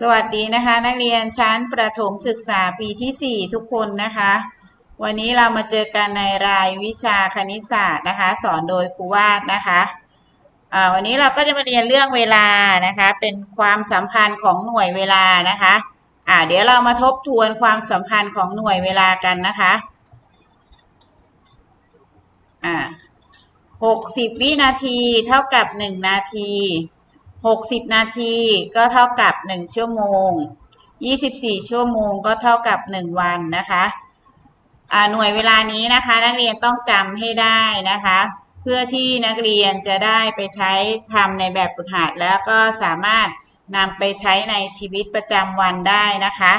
สวัสดีนะคะ นักเรียนชั้นประถมศึกษาปีที่ 4 ทุกคนนะคะ วันนี้เรามาเจอกันในรายวิชาคณิตศาสตร์นะคะ สอนโดยครูวาดนะคะวันนี้เราก็จะมาเรียนเรื่องเวลานะคะ เป็นความสัมพันธ์ของหน่วยเวลานะคะอ่าเดี๋ยวเรามาทบทวนความสัมพันธ์ของหน่วยเวลากันนะคะอ่าหกสิบวินาทีเท่ากับหนึ่งนาที 60 นาทีก็เท่ากับ 1 ชั่วโมง 24 ชั่วโมงก็เท่ากับ 1 วันนะคะอ่าหน่วยเวลานี้นะคะ นักเรียนต้องจำให้ได้นะคะ เพื่อที่นักเรียนจะได้ไปใช้ทำในแบบฝึกหัดแล้วก็สามารถนำไปใช้ในชีวิตประจำวันได้นะคะ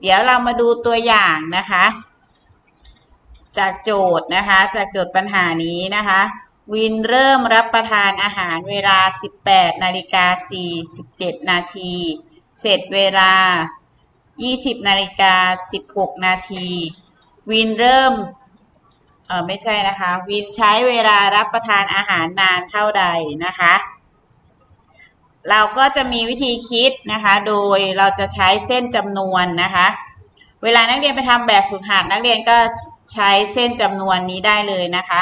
เดี๋ยวเรามาดูตัวอย่างนะคะ จากโจทย์นะคะ จากโจทย์ปัญหานี้นะคะ วินเริ่มรับประทานอาหารเวลา 18 นาฬิกา 47 นาที เสร็จเวลา 20 นาฬิกา 16 นาที วินเริ่ม เออไม่ใช่นะคะ วินใช้เวลารับประทานอาหารนานเท่าใดนะคะ เราก็จะมีวิธีคิดนะคะ โดยเราจะใช้เส้นจำนวนนะคะ เวลานักเรียนไปทำแบบฝึกหัดนักเรียนก็ใช้เส้นจำนวนนี้ได้เลยนะคะ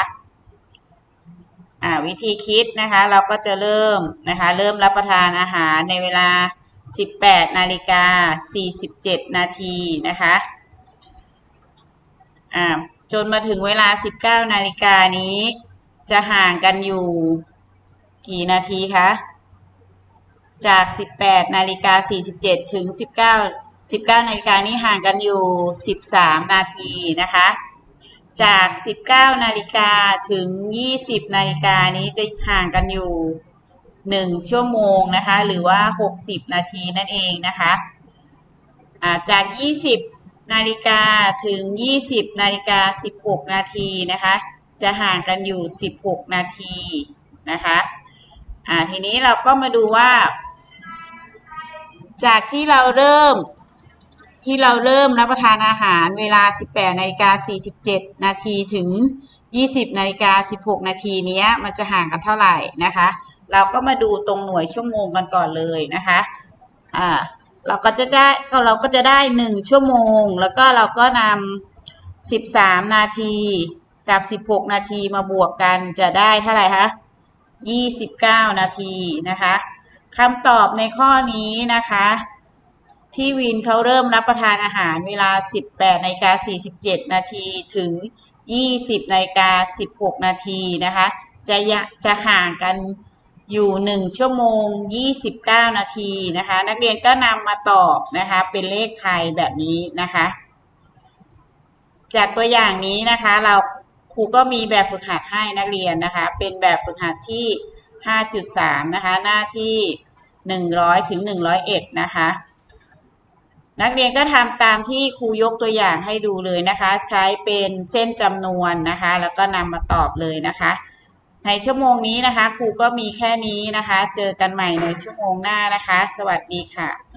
วิธีคิดนะคะเราก็จะเริ่มนะคะเริ่มรับประทานอาหารในเวลา 18นาฬิกา47 นาทีนะคะอ่าจนมาถึงเวลา 19นาฬิกานี้จะห่างกันอยู่กี่นาทีคะ จาก 18นาฬิกา47 ถึง 19 19นาฬิกานี้ห่างกันอยู่ 13 นาทีนะคะ จาก 19 นาฬิกาถึง 20 นาฬิกานี้จะห่างกันอยู่ 1 ชั่วโมงนะคะ หรือว่า 60 นาทีนั่นเองนะคะจาก 20 นาฬิกาถึง 20 นาฬิกา 16 นาทีนะคะ จะห่างกันอยู่ 16 นาทีนะคะทีนี้เราก็มาดูว่า จากที่เราเริ่ม ที่เราเริ่มรับประทานอาหารเวลา 18นาฬิกา47 นาทีถึง 20นาฬิกา16 นาทีนี้มันจะห่างกันเท่าไหร่นะคะ เราก็มาดูตรงหน่วยชั่วโมงกันก่อนเลยนะคะอ่าเราก็จะได้เราก็จะได้ 1 ชั่วโมง แล้วก็เราก็นำ13 นาทีกับ 16 นาทีมาบวกกันจะได้เท่าไหร่คะ29 นาทีนะคะคำตอบในข้อนี้นะคะ ที่วินเขาเริ่มรับประทานอาหารเวลา 18นาฬิกา47 นาทีถึง 20นาฬิกา16 นาทีนะคะ จะจะห่างกันอยู่ 1 ชั่วโมง 29 นาทีนะคะ นักเรียนก็นำมาตอบนะคะ เป็นเลขไทยแบบนี้นะคะ จากตัวอย่างนี้นะคะ เราครูก็มีแบบฝึกหัดให้นักเรียนนะคะ เป็นแบบฝึกหัดที่ 5.3 นะคะ หน้าที่ 100 ถึง 101 นะคะ นักเรียนก็ทำตามที่ครูยกตัวอย่างให้ดูเลยนะคะ ใช้เป็นเส้นจำนวนนะคะ แล้วก็นำมาตอบเลยนะคะ ในชั่วโมงนี้นะคะ ครูก็มีแค่นี้นะคะ เจอกันใหม่ในชั่วโมงหน้านะคะ สวัสดีค่ะ